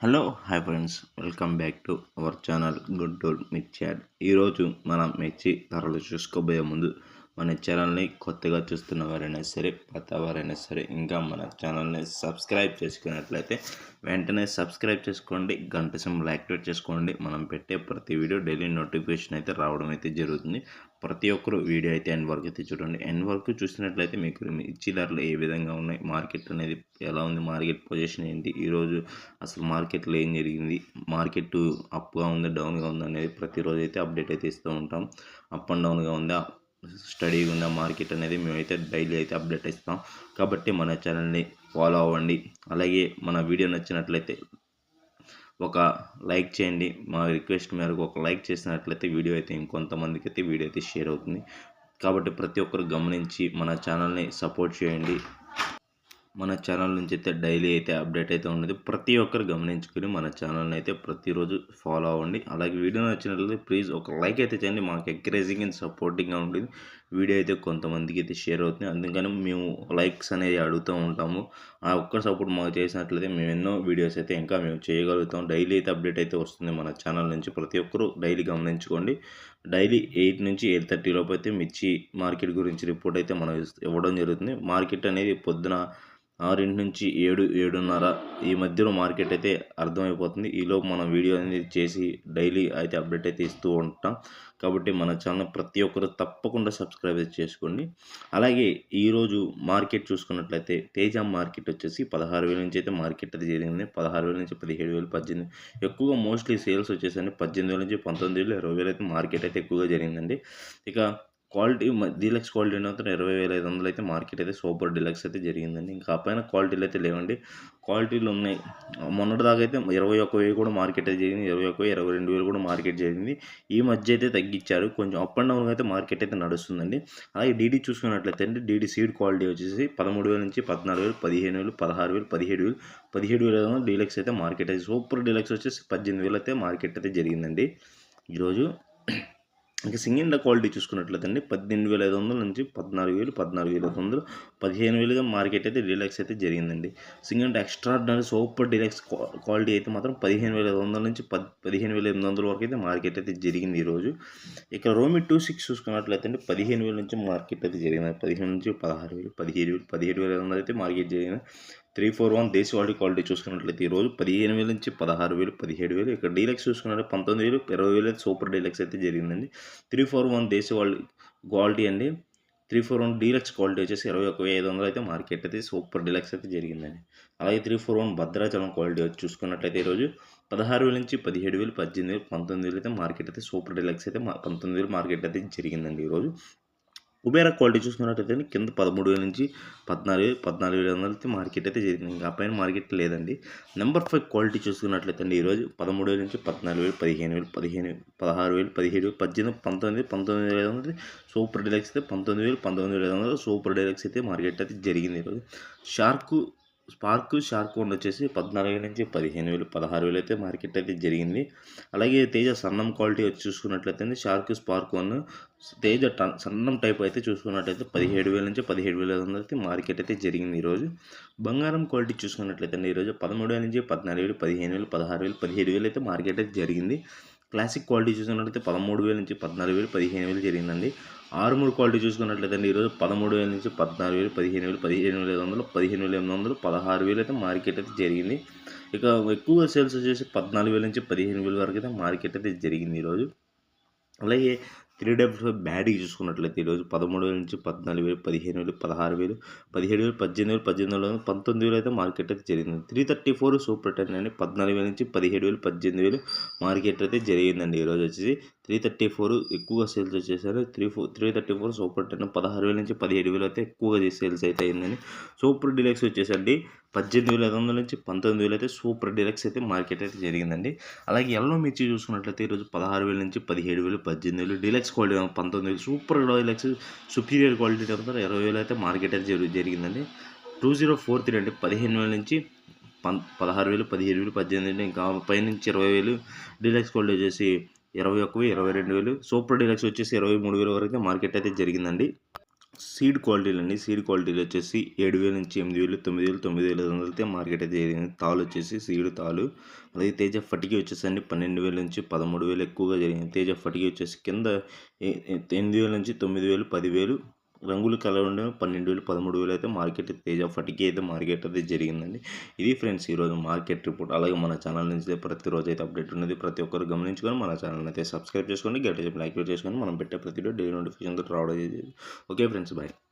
Hello hi friends welcome back to our channel Guntur Mirchi yard ఈరోజు మనం మిర్చి ధరలు చూసుకోబోయే ముందు మన ఛానల్ని కొత్తగా చూస్తున్న వారైనా సరే కొత్త వారైనా సరే ఇంకా మన ఛానల్ని సబ్స్క్రైబ్ చేసుకున్నట్లయితే వెంటనే సబ్స్క్రైబ్ చేసుకోండి గంట సింబల్ యాక్టివేట్ చేసుకోండి. మనం పెట్టే ప్రతి వీడియో డైలీ నోటిఫికేషన్ అయితే రావడం అయితే జరుగుతుంది. ప్రతి ఒక్కరు వీడియో అయితే ఎండ్ వరకు అయితే చూడండి. ఎండ్ వరకు చూసినట్లయితే మీకు మిర్చి ధరలు ఏ విధంగా ఉన్నాయి మార్కెట్ అనేది ఎలా ఉంది మార్కెట్ పొజిషన్ ఏంటి ఈరోజు అసలు మార్కెట్లో ఏం జరిగింది మార్కెట్ అప్గా ఉంది డౌన్గా ఉంది అనేది ప్రతిరోజు అయితే అప్డేట్ అయితే ఇస్తూ ఉంటాం. అప్ అండ్ డౌన్గా ఉందా స్టడీగా ఉన్న మార్కెట్ అనేది మేమైతే డైలీ అయితే అప్డేట్ ఇస్తాం. కాబట్టి మన ఛానల్ని ఫాలో అవ్వండి. అలాగే మన వీడియో నచ్చినట్లయితే ఒక లైక్ చేయండి. మా రిక్వెస్ట్ మేరకు ఒక లైక్ చేసినట్లయితే వీడియో అయితే ఇంకొంతమందికి అయితే వీడియో అయితే షేర్ అవుతుంది. కాబట్టి ప్రతి ఒక్కరు గమనించి మన ఛానల్ని సపోర్ట్ చేయండి. మన ఛానల్ నుంచి అయితే డైలీ అయితే అప్డేట్ అయితే ఉన్నది. ప్రతి ఒక్కరు గమనించుకుని మన ఛానల్ని అయితే ప్రతిరోజు ఫాలో అవ్వండి. అలాగే వీడియో నచ్చినట్లయితే ప్లీజ్ ఒక లైక్ అయితే చేయండి. మాకు ఎంకరేజింగ్ అండ్ సపోర్టింగ్గా ఉంటుంది. వీడియో అయితే కొంతమందికి అయితే షేర్ అవుతుంది అందుకని మేము లైక్స్ అనేది అడుగుతూ ఉంటాము. ఆ ఒక్క సపోర్ట్ మాకు చేసినట్లయితే మేము ఎన్నో వీడియోస్ అయితే ఇంకా మేము చేయగలుగుతాం. డైలీ అయితే అప్డేట్ అయితే వస్తుంది మన ఛానల్ నుంచి. ప్రతి ఒక్కరూ డైలీ గమనించుకోండి. డైలీ ఎయిట్ నుంచి ఎయిట్ థర్టీ లోపు అయితే మిర్చి మార్కెట్ గురించి రిపోర్ట్ అయితే మనం ఇవ్వడం జరుగుతుంది. మార్కెట్ అనేది పొద్దున ఆరింటి నుంచి ఏడు ఏడున్నర ఈ మధ్యలో మార్కెట్ అయితే అర్థమైపోతుంది. ఈలోపు మనం వీడియో అనేది చేసి డైలీ అయితే అప్డేట్ అయితే ఇస్తూ ఉంటాం. కాబట్టి మన ఛానల్ ప్రతి ఒక్కరు తప్పకుండా సబ్స్క్రైబ్ చేసుకోండి. అలాగే ఈరోజు మార్కెట్ చూసుకున్నట్లయితే తేజ మార్కెట్ వచ్చేసి పదహారు వేల నుంచి అయితే మార్కెట్ అది జరిగింది. పదహారు వేల నుంచి పదిహేడు వేలు పద్దెనిమిది ఎక్కువగా మోస్ట్లీ సేల్స్ వచ్చేసండి పద్దెనిమిది వేల నుంచి పంతొమ్మిది వేలు ఇరవై వేలు అయితే మార్కెట్ అయితే ఎక్కువగా జరిగిందండి. ఇక క్వాలిటీ డీలక్స్ క్వాలిటీ మాత్రం ఇరవై వేల ఐదు వందలు అయితే మార్కెట్ అయితే సూపర్ డీలక్స్ అయితే జరిగిందండి. ఇంకా పైన క్వాలిటీలు అయితే లేవండి. క్వాలిటీలు ఉన్నాయి. మొన్నటి దాకా అయితే ఇరవై ఒక్క వేలు కూడా మార్కెట్ అయితే జరిగింది. ఇరవై ఒక్క ఇరవై రెండు వేలు కూడా మార్కెట్ జరిగింది. ఈ మధ్య అయితే తగ్గించారు. కొంచెం అప్ అండ్ డౌన్ అయితే మార్కెట్ అయితే నడుస్తుందండి. అలాగే డీడీ చూసుకున్నట్లయితే అండి డీడీ సీడ్ క్వాలిటీ వచ్చేసి పదమూడు వేల నుంచి పద్నాలుగు వేలు పదిహేను వేలు పదహారు వేలు పదిహేడు వేలు పదిహేడు వేల ఐదు వందలు డీలక్స్ అయితే మార్కెట్ అయితే సూపర్ డీలక్స్ వచ్చేసి పద్దెనిమిది వేలు అయితే మార్కెట్ అయితే జరిగిందండి. ఈరోజు ఇంకా సింగిల్ క్వాలిటీ చూసుకున్నట్లయితే అండి పద్దెనిమిది వేల ఐదు వందల నుంచి పద్నాలుగు వేలు పద్నాలుగు వేల ఐదు వందలు పదిహేను వేలుగా మార్కెట్ అయితే డీలక్స్ అయితే జరిగిందండి. Single extraordinary super deluxe quality అయితే మాత్రం పదిహేను వేల ఐదు వందల నుంచి పద్ పదిహేను వేల ఎనిమిది వందల వరకు అయితే మార్కెట్ అయితే జరిగింది ఈరోజు. ఇక్కడ రోమి టూ సిక్స్ చూసుకున్నట్లయితే అండి పదిహేను వేల నుంచి మార్కెట్ అయితే జరిగింది. పదిహేను నుంచి పదహారు వేలు పదిహేడు వేలు పదిహేడు వేల ఐదు వందలు అయితే మార్కెట్ జరిగింది. త్రీ ఫోర్ వన్ దేశవాళీ క్వాలిటీ చూసుకున్నట్లయితే ఈరోజు పదిహేను వేల నుంచి పదహారు వేలు పదిహేడు వేలు. ఇక్కడ డీలక్స్ చూసుకున్నట్టు పంతొమ్మిది వేలు ఇరవై వేలు అయితే సూపర్ డీలక్స్ అయితే జరిగిందండి. త్రీ ఫోర్ వన్ దేశవాళీ క్వాలిటీ అండి. Three four one deluxe quality వచ్చేసి ఇరవై ఒక ఐదు వందలు అయితే మార్కెట్ అయితే సూపర్ డీలక్స్ అయితే జరిగిందండి. అలాగే three four one Bhadrachalam quality వచ్చి చూసుకున్నట్లయితే ఈరోజు పదహారు వేల నుంచి పదిహేడు వేలు పద్దెనిమిది వేలు పంతొమ్మిది వేలు అయితే మార్కెట్ అయితే సూపర్ డీలక్స్ అయితే పంతొమ్మిది వేలు మార్కెట్ అయితే జరిగిందండి ఈరోజు ఉబేరా క్వాలిటీ చూసుకున్నట్టయితే కింద పదమూడు వేల నుంచి పద్నాలుగు పద్నాలుగు వేల వందల అయితే మార్కెట్ అయితే జరిగింది ఇంకా పైన మార్కెట్ లేదండి. నెంబర్ ఫైవ్ క్వాలిటీ చూసుకున్నట్లయితే అండి ఈరోజు పదమూడు వేల నుంచి పద్నాలుగు వేలు పదిహేను వేలు పదిహేను పదహారు వేలు పదిహేడు వేలు పద్దెనిమిది పంతొమ్మిది పంతొమ్మిది వేల వందలు సూపర్ డీలక్స్ అయితే పంతొమ్మిది వేలు పంతొమ్మిది వేల ఐదు వందలు సూపర్ డీలక్స్ అయితే మార్కెట్ అయితే జరిగింది ఈరోజు. షార్కు స్పార్క్ షార్క్ వన్ వచ్చేసి పద్నాలుగు వేల నుంచి పదిహేను వేలు పదహారు వేలు అయితే మార్కెట్ అయితే జరిగింది. అలాగే తేజ సన్నం క్వాలిటీ వచ్చి చూసుకున్నట్లయితే shark spark one Teja ton సన్నం టైప్ అయితే చూసుకున్నట్లయితే పదిహేడు వేల నుంచి పదిహేడు వేల అయితే మార్కెట్ అయితే జరిగింది ఈరోజు. బంగారం క్వాలిటీ చూసుకున్నట్లయితే ఈరోజు పదమూడు వేల నుంచి పద్నాలుగు వేలు పదిహేను వేలు పదహారు వేలు పదిహేడు వేలు అయితే మార్కెట్ అయితే జరిగింది. క్లాసిక్ క్వాలిటీ చూసుకున్నట్లయితే పదమూడు వేల నుంచి పద్నాలుగు వేలు పదిహేను వేలు జరిగిందండి. ఆరుమూడు క్వాలిటీ చూసుకున్నట్లయితే ఈరోజు పదమూడు వేల నుంచి పద్నాలుగు వేలు పదిహేను వేలు పదిహేను వేల ఐదు వందలు పదిహేను వేల ఎనిమిది వందలు పదహారు వేలు అయితే మార్కెట్ అయితే జరిగింది. ఇక ఎక్కువ సేల్స్ వచ్చేసి పద్నాలుగు వేల నుంచి పదిహేను వేల వరకు అయితే మార్కెట్ అయితే జరిగింది ఈరోజు. అలాగే త్రీ డబ్ల్యూ బ్యాడ్ చూసుకున్నట్లయితే ఈరోజు పదమూడు వేల నుంచి పద్నాలుగు వేలు పదిహేను వేలు పదహారు వేలు పదిహేడు వేలు పద్దెనిమిది వేలు పద్దెనిమిది వేలు పంతొమ్మిది వేలు అయితే మార్కెట్ అయితే జరిగింది. Three thirty four super ten అని పద్నాలుగు వేల నుంచి పదిహేడు వేలు పద్దెనిమిది వేలు మార్కెట్ అయితే జరిగిందండి. ఈరోజు వచ్చేసి త్రీ థర్టీ ఫోర్ ఎక్కువగా సేల్స్ వచ్చేసారు. Three four three thirty four super ten పదహారు వేల నుంచి పదిహేడు వేలు అయితే ఎక్కువగా సేల్స్ అయితే అయిందండి సూపర్ డిలక్స్ వచ్చేసండి. పద్దెనిమిది వేల ఐదు వందల నుంచి పంతొమ్మిది వేలు అయితే సూపర్ డిలక్స్ అయితే మార్కెట్ అయితే జరిగిందండి. అలాగే ఎల్లో మిర్చి చూసుకున్నట్లయితే ఈరోజు పదహారు వేల నుంచి పదిహేడు వేలు పద్దెనిమిది వేలు డిలక్స్ క్వాలిటీ పంతొమ్మిది వేలు సూపర్ డిలక్స్ సుపీరియర్ క్వాలిటీ అంతా ఇరవై వేలు అయితే మార్కెట్ అయితే జరిగిందండి. టూ జీరో ఫోర్ త్రీ అంటే పదిహేను వేల నుంచి పం పదహారు వేలు పదిహేడు వేలు పద్దెనిమిది వేలు ఇంకా పైనుంచి ఇరవై వేలు డిలక్స్ క్వాలిటీ వచ్చేసి ఇరవై ఒక్క ఇరవై రెండు వేలు. సూపర్ డీలక్స్ వచ్చేసి ఇరవై మూడు వేల వరకు మార్కెట్ అయితే జరిగిందండి. సీడ్ క్వాలిటీలు అండి సీడ్ క్వాలిటీలు వచ్చేసి ఏడు వేల నుంచి ఎనిమిది వేలు తొమ్మిది వేలు తొమ్మిది వేల ఐదు వందలతో మార్కెట్ అయితే జరిగింది. తాలు వచ్చేసి సీడ్ తాలు. అలాగే తేజ ఫటికి వచ్చేసండి పన్నెండు వేల నుంచి పదమూడు వేలు ఎక్కువగా జరిగింది. తేజ ఫటికి వచ్చేసి కింద ఎనిమిది వేల నుంచి తొమ్మిది వేలు పదివేలు రంగులు కలర్ ఉండే పన్నెండు వేలు పదమూడు వేలు అయితే మార్కెట్ తేజ ఫటికి అయితే మార్కెట్ అయితే జరిగిందండి. ఇది ఫ్రెండ్స్ ఈరోజు మార్కెట్ రిపోర్ట్. అలాగే మన ఛానల్ నుంచి ప్రతిరోజు అయితే అప్డేట్ ఉన్నది. ప్రతి ఒక్కరు గమనించుకొని మన ఛానల్ అయితే సబ్స్క్రైబ్ చేసుకోండి. గట్టిగా లైక్ చేసుకొని మనం పెట్టే ప్రతి డైలీ నోటిఫికేషన్ రావడం ఓకే ఫ్రెండ్స్ బాయ్.